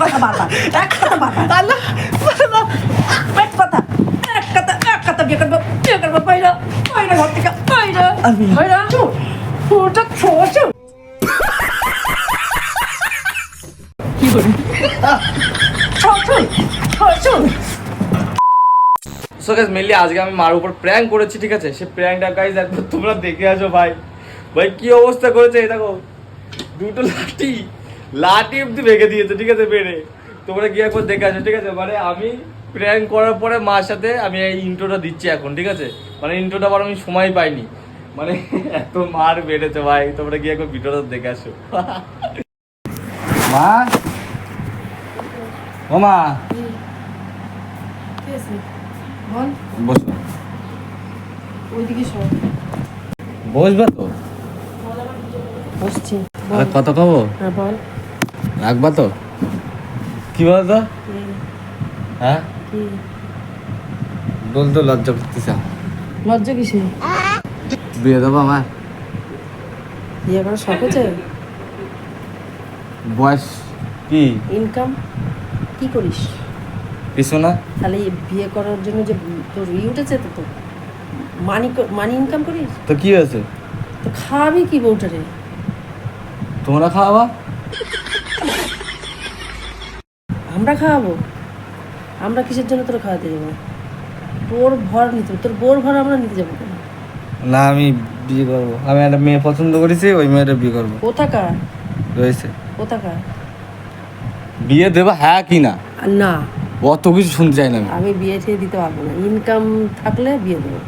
কথা বারবার এক কথা বারবার আল্লাহ এক কথা এক কথা এক কথা বিয়ে করব বিয়ে করব পয়লা পয়লা ঘর থেকে পয়লা পয়লা ওটা ছোট কি করি ছোট ছোট গাইস মেনলি আজকে আমি মার উপর প্র্যাঙ্ক করেছি ঠিক আছে? সে প্র্যাঙ্কটা গাইস একবার তোমরা দেখে আসো ভাই। ভাই কি অবস্থা করেছে? এই দেখো দুটো লাঠি লাঠি অব্দি ভেঙে দিয়েছে ঠিক আছে বেড়ে তোমরা গিয়ে একবার দেখে আসো ঠিক আছে? মানে আমি প্র্যাঙ্ক করার পরে মার সাথে আমি এই ইন্ট্রোটা দিচ্ছি এখন ঠিক আছে? মানে ইন্ট্রোটা আবার আমি সময় পাইনি। মানে এত মার বেড়েছে ভাই তোমরা গিয়ে একবার ভিডিওটা দেখে আসো। মা? ও মা? বল। বসো। ওইদিকে সব বসবে তো? বসছি আরে কত খাব? হ্যাঁ বল। রাখবা তো? কি বলতো? হ্যাঁ? বলতো লজ্জা করতেছে। লজ্জা কিসে বিয়ে দেবো আমার বিয়ে করার শখ হচ্ছে বয়স কি? ইনকাম? কি করিস? কিছু না তাহলে বিয়ে করার জন্য যে তোর ই উঠেছে তো তোর মানি মানি ইনকাম করিস? তো কি হয়েছে? তো খাবি কি বউটারে তোমরা খাওয়াবা? আমরা খাওয়াবো। আমরা কিসের জন্য তোর খাওয়াতে যাব? তোর ভর নিতে। তোর বোর ভর আমরা নিতে যাব কেন? না আমি বিয়ে করব। আমি একটা মেয়ে পছন্দ করেছি ওই মেয়েটা বিয়ে করব। কোথাকার? রয়েছে। কোথাকার? বিয়ে দেবো হ্যাঁ কি না? না। অত কিছু শুনতে চাই না আমি। বিয়ে ঠিয়ে দিতে পারব না। ইনকাম থাকলে বিয়ে দেবো।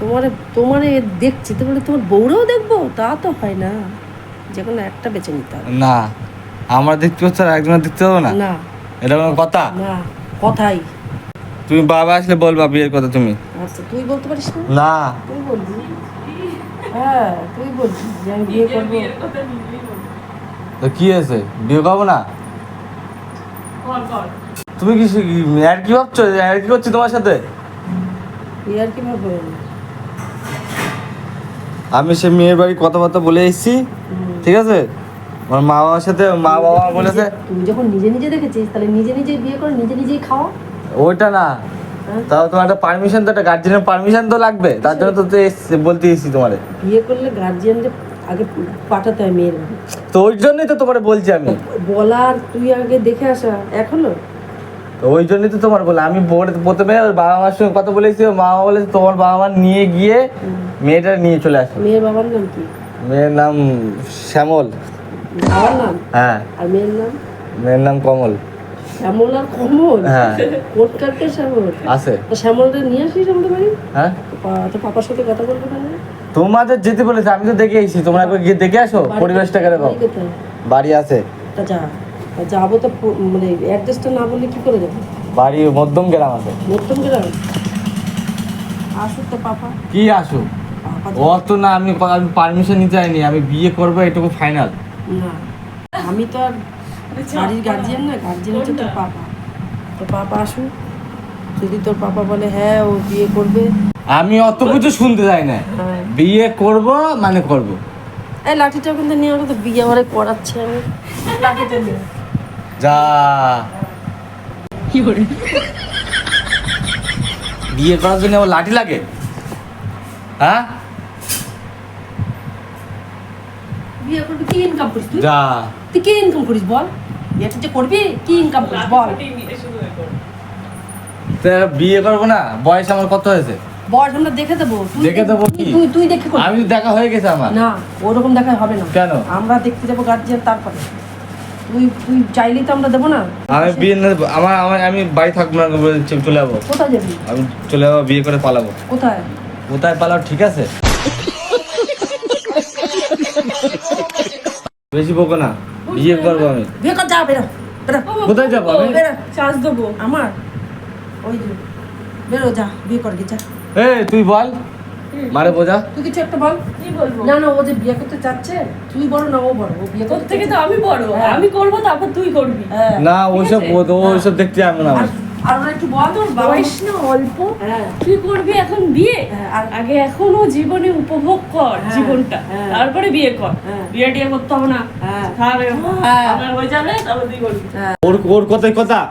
তোমার তোমার দেখছি তো বলে তোমার বউরেও দেখব? তা তো হয় না। যে কোনো একটা বেছে নিতে হবে। না আমার দেখতে পাচ্ছ আর একজনের দেখতে পাবো না? না। এটা কোনো কথা? না কথাই। তুমি বাবা আসলে বলবা বিয়ের কথা তুমি। আচ্ছা তুই বলতে পারিস না? না। তুই বলবি? হ্যাঁ তুই বলবি যে আমি বিয়ে করব। তো কি আছে বিয়ে করব না? তুমি কি আর কি ভাবছ? আর কি করছি তোমার সাথে? আর কি ভাববো আমি সে মেয়ের বাড়ি কথাবার্তা বলে এসেছি ঠিক আছে? আমার মা বাবার সাথে মা বাবা বলেছে তুই যখন নিজে নিজে দেখেছিস তাহলে নিজে নিজে বিয়ে করে নিজে নিজেই খাওয়া ওইটা না। হ্যাঁ? তাও তোমার একটা পারমিশন তো একটা গার্জেনের পারমিশন তো লাগবে। তার জন্য তো বলতে এসেছি তোমারে। বিয়ে করলে গার্জিয়ানদের আগে পাঠাতে হয় মেয়ের তো ওই জন্যই তো তোমারে বলছি আমি। বলার তুই আগে দেখে আসা হলো তো ওই জন্যই তো তোমার বলে আমি প্রথমে ওর বাবা মার সঙ্গে কথা বলেছি ওর মা বাবা বলেছে তোমার বাবা মা নিয়ে গিয়ে মেয়েটা নিয়ে চলে আসো। মেয়ের বাবার নাম কি? মেয়ের নাম শ্যামল। বাবার নাম? হ্যাঁ। আর মেয়ের নাম? মেয়ের নাম কমল। শ্যামল আর কমল? হ্যাঁ। শ্যামল? আছে। তো শ্যামলটা নিয়ে আসিস আমাদের বাড়ি? হ্যাঁ। তো পাপার সাথে কথা তোমাদের যেতে বলেছে আমি তো দেখে এসেছি তোমরা একবার গিয়ে দেখে আসো পরিবেশটা কীরকম? বাড়ি বাড়ি আছে। তা যাব তো মানে অ্যাড্রেসটা না বললে কি করে যাব? বাড়ি মধ্যম গ্রাম আছে। নতুন গ্রাম? আসুক তো পাপা। কি আসো পাপা অত না আমি আমি পারমিশন নিতে চাইনি আমি বিয়ে করব এটুকু ফাইনাল না আমি তো আর বাড়ির গার্জিয়ান না গার্জিয়ান হচ্ছে তোর পাপা। তোর পাপা আসুক। যদি তোর পাপা বলে হ্যাঁ ও বিয়ে করবে। আমি অত কিছু শুনতে চাই না। হ্যাঁ। বিয়ে করব মানে করব। এই লাঠিটা কিন্তু নিয়ে তো বিয়ে ঘরে করাচ্ছে আমি। লাঠিটা নিয়ে যা। বিয়ে করার জন্য আমার লাঠি লাগে। হ্যাঁ? বিয়ে করবি কি ইনকাম করিস তুই? যা। তুই কি ইনকাম করিস বল? বিয়েটা যে করবি? কি ইনকাম করিস বল? তা বিয়ে করব না বয়স আমার কত হয়েছে? বয়স আমরা দেখে দেবো। দেখে দেবো কি? তুই তুই দেখে আমি দেখা হয়ে গেছে আমার। না ওরকম দেখা হবে না। কেন? আমরা দেখতে যাব গার্জিয়ান তারপরে। তুই চাইলেই তো আমরা দেবো না? আমি বিয়ে না- আমার আমার আমি বাড়ি থাকব না চলে যাব। কোথায় যাবি? আমি চলে যাব বিয়ে করে পালাবো। কোথায়? কোথায় পালাও ঠিক আছে? বেশি বকো না বিয়ে করব আমি। বিয়ে কর যা বেরো বেরো। কোথায় যাব আমি? চার্জ দেবো। আমার? ওই যে বেরো যা বিয়ে যা। এ তুই বল। মারে বোঝা? তুই কিছু একটা বল। কি বলব? না না ও যে বিয়ে করতে চাচ্ছে তুই বড় না ও বড়? ও বিয়ে করতে থেকে তো আমি বড়। হ্যাঁ। আমি করব তারপর তুই করবি। হ্যাঁ। না ওইসব ও- ও ওইসব দেখতে যাব না আর ওরা একটু বল তোর বয়স না অল্প। হ্যাঁ। তুই করবি এখন বিয়ে? হ্যাঁ, আর- আগে এখনও জীবনে উপভোগ কর হ্যাঁ, জীবনটা। হ্যাঁ। তারপরে বিয়ে কর। হ্যাঁ। বিয়ে টিয়ে করতে হবে না। হ্যাঁ। তাহলে হ্যাঁ। আমার হয়ে যাবে তারপর তুই করবি। ওর ওর কথাই কথা।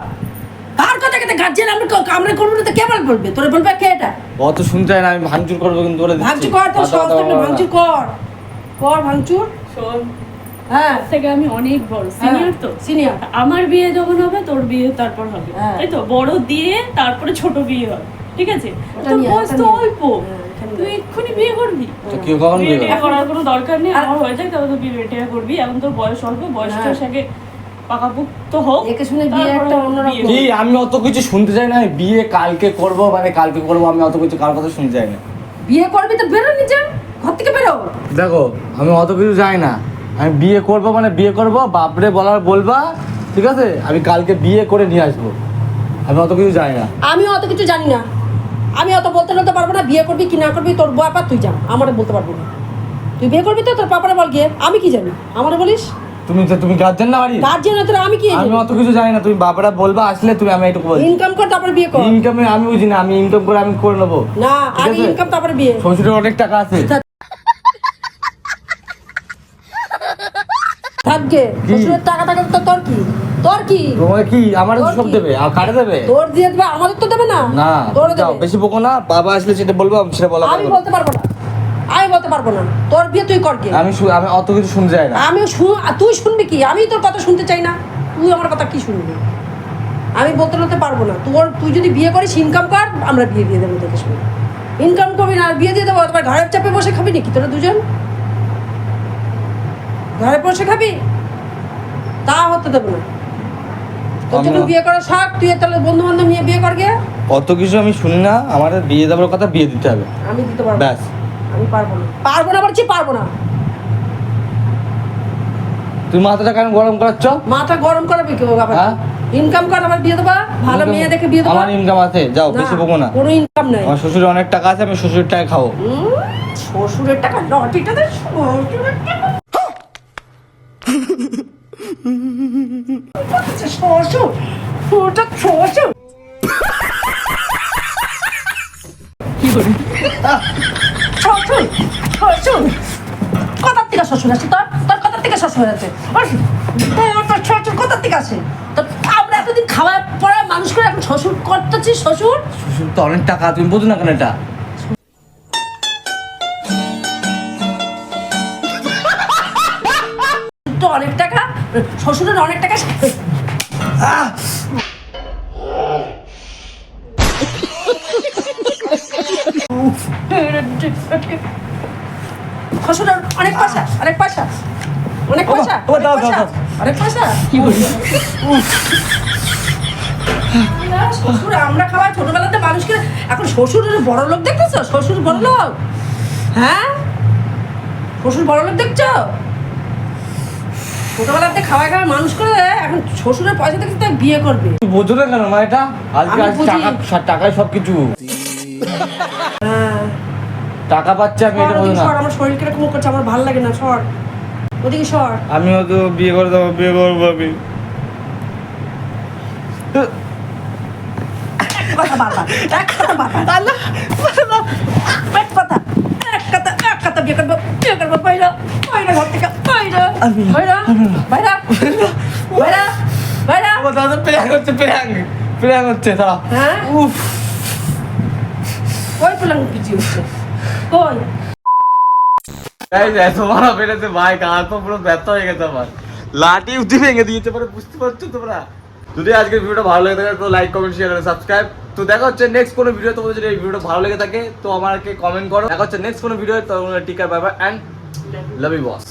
কার কথা কথা গার্জেন আমরা আমরা করব না তো কে বল বলবে? তোরে বলবে কে এটা? অত শুনতে চাই না আমি ভাঙচুর করব কিন্তু বলে দিচ্ছি। ভাঙচুর কর বলব না। ভাঙচুর কর। কর ভাঙচুর। শোন হ্যাঁ। থেকে আমি অনেক বড় সিনিয়র তো। সিনিয়র আমার বিয়ে যখন হবে তোর বিয়ে তারপর হবে। হ্যাঁ। তাই তো? বড় দিয়ে তারপরে ছোট বিয়ে হবে। ঠিক আছে? তোর বয়স তো অল্প। হ্যাঁ। তুই এক্ষুনি বিয়ে করবি? তো কখন বিয়ে? করার কোনো দরকার নেই। আর- আমার হয়ে যায় তবে তো বিয়ে করবি। এখন তোর বয়স অল্প বয়সটা হ্যাঁ। পাকাপুক্ত হোক দেখে শুনে বিয়ে একটা অন্যরকম। কি আমি অত কিছু শুনতে চাই না বিয়ে কালকে করব মানে কালকে করব আমি অত কিছু কার কথা শুনতে চাই না। বিয়ে করবি তো বেরো নিজে ঘর থেকে বেরো। দেখো আমি অত কিছু চাই না। আমি বিয়ে করব মানে বিয়ে করব বাপরে বলার বলবা ঠিক আছে? আমি কালকে বিয়ে করে নিয়ে আসব। আমি অত কিছু জানি না। আমি অত কিছু জানি না। আমি অত বলতে বলতে পারব না বিয়ে করবি কি না করবি তোর ব্যাপার তুই যা আমার বলতে পারব না। তুই বিয়ে করবি তো তোর পাপারে বল গিয়ে আমি কি জানি? আমার বলিস? তুমি তো তুমি গার্জেন না বাড়ি? গার্জেন তোর আমি কি আমি অত কিছু জানি না তুমি বাবারা বলবা আসলে তুমি আমি বলছি। ইনকাম কর তারপরে বিয়ে কর। ইনকামে আমি বুঝি না আমি ইনকাম করে আমি করে নেব। না আগে ইনকাম তারপরে বিয়ে। শ্বশুরের অনেক টাকা আছে। থাকবে শ্বশুরের টাকা টাকা তো তোর কি? তোর কি? তোমাকে কি? আমার সব দেবে আর কাটে দেবে? তোর দিয়ে দেবে আমাদের তো দেবে না। না তোর দেবে। বেশি বকো না বাবা আসলে সেটা বলব আমি সেটা বলা আমি বলতে পারব না। আমি বলতে পারব না। তোর বিয়ে তুই কর গিয়ে। আমি শু- আমি অত কিছু শুনতে চাই না। আমি শুন তুই শুনবি কি? আমি তোর কথা শুনতে চাই না। তুই আমার কথা কি শুনবি? আমি বলতে বলতে পারব না। তোর তুই যদি বিয়ে করিস ইনকাম কর আমরা বিয়ে দিয়ে দেবো দেখে শুনে। ইনকাম করবি না আর বিয়ে দিয়ে দেবো তোমার ঘরের চাপে বসে খাবি নাকি? তোরা দুজন? ঘরে বসে খাবি? তা হতে দেবো না। তোর জন্য আমরা- বিয়ে করার তুই তাহলে বন্ধু বান্ধব নিয়ে বিয়ে কর গিয়ে। অত কিছু আমি শুনি না। আমার বিয়ে দেওয়ার কথা বিয়ে দিতে হবে। আমি দিতে পারব না। ব্যাস। আমি পারব না। পারব না বলছি পারব না। তুমি মাথাটা কেন গরম করাচ্ছ? মাথা গরম করবে কেউ হ্যাঁ? ইনকাম কর আবার বিয়ে দেবা। ভালো মেয়ে দেখে বিয়ে দেবা। আমার ইনকাম আছে। যাও বেশি বকো না। কোনো ইনকাম নাই। আমার শ্বশুরের অনেক টাকা আছে আমি শ্বশুরের টাকা খাব। শ্বশুরের টাকা লটিটা দে শ্বশুরের টাকা। শ্বশুর ওটা শ্বশুর। শ্বশুর শ্বশুর কোথার থেকে শ্বশুর আছে তোর তোর কোথার থেকে শ্বশুর আছে তোর শ্বশুর কোথার থেকে আছে তোর আমরা এতদিন খাওয়া পড়া মানুষ করে এখন শ্বশুর করতেছি শ্বশুর? শ্বশুর তো অনেক টাকা তুমি বোঝো না কেন এটা? তো অনেক টাকা শ্বশুরের অনেক টাকা আহ! শ্বশুরের অনেক পয়সা অনেক পয়সা অনেক পয়সা অনেক পয়সা, অনেক পয়সা। না, শ্বশুর আমরা খাওয়াই ছোটবেলাতে মানুষকে এখন শ্বশুরের বড় লোক দেখতেছো? শ্বশুর বড় লোক? হ্যাঁ? শ্বশুর বড় লোক দেখছ? ছোটবেলাতে খাওয়াই খাওয়াই মানুষ করে এখন শ্বশুরের পয়সা থেকে তাই বিয়ে করবে। বোঝো না কেন মা এটা আজকে। টাকা টাকায় সব কিছু হ্যাঁ টাকা পাচ্ছে আমি এটা বোঝো না। আমার শরীর কীরকম করছে আমার ভালো লাগে না সর। ওদিকে সর। আমি হয়তো বিয়ে করে দেবো বিয়ে করব আমি এক কথা বারবার এক কথা বারবার আল্লাহ এক কথা এক কথা এক কথা বিয়ে করব বিয়ে করব বাইরা বাইরা ঘর থেকে বাইরা বাইরা বাইরা বাইরা বাইরা। ও দাদা প্র্যাং হচ্ছে প্র্যাং প্র্যাং হচ্ছে দাঁড়া। হ্যাঁ? উফ। কই পেলাম পিছিয়ে হচ্ছে। কই? এই যে বেড়েছে ভাই গা তো পুরো ব্যর্থ হয়ে গেছে আমার। লাঠি ভেঙে দিয়েছে, পরে বুঝতে পারছ তোমরা? যদি আজকের ভিডিওটা ভালো লেগে থাকে, তো লাইক কমেন্ট শেয়ার সাবস্ক্রাইব তো দেখা হচ্ছে নেক্সট কোনো ভিডিও তোমাদের যদি এই ভিডিওটা ভালো লেগে থাকে, তো আমাকে কমেন্ট করো। দেখা হচ্ছে নেক্সট কোনো ভিডিও তো টিকার bye bye and love you boss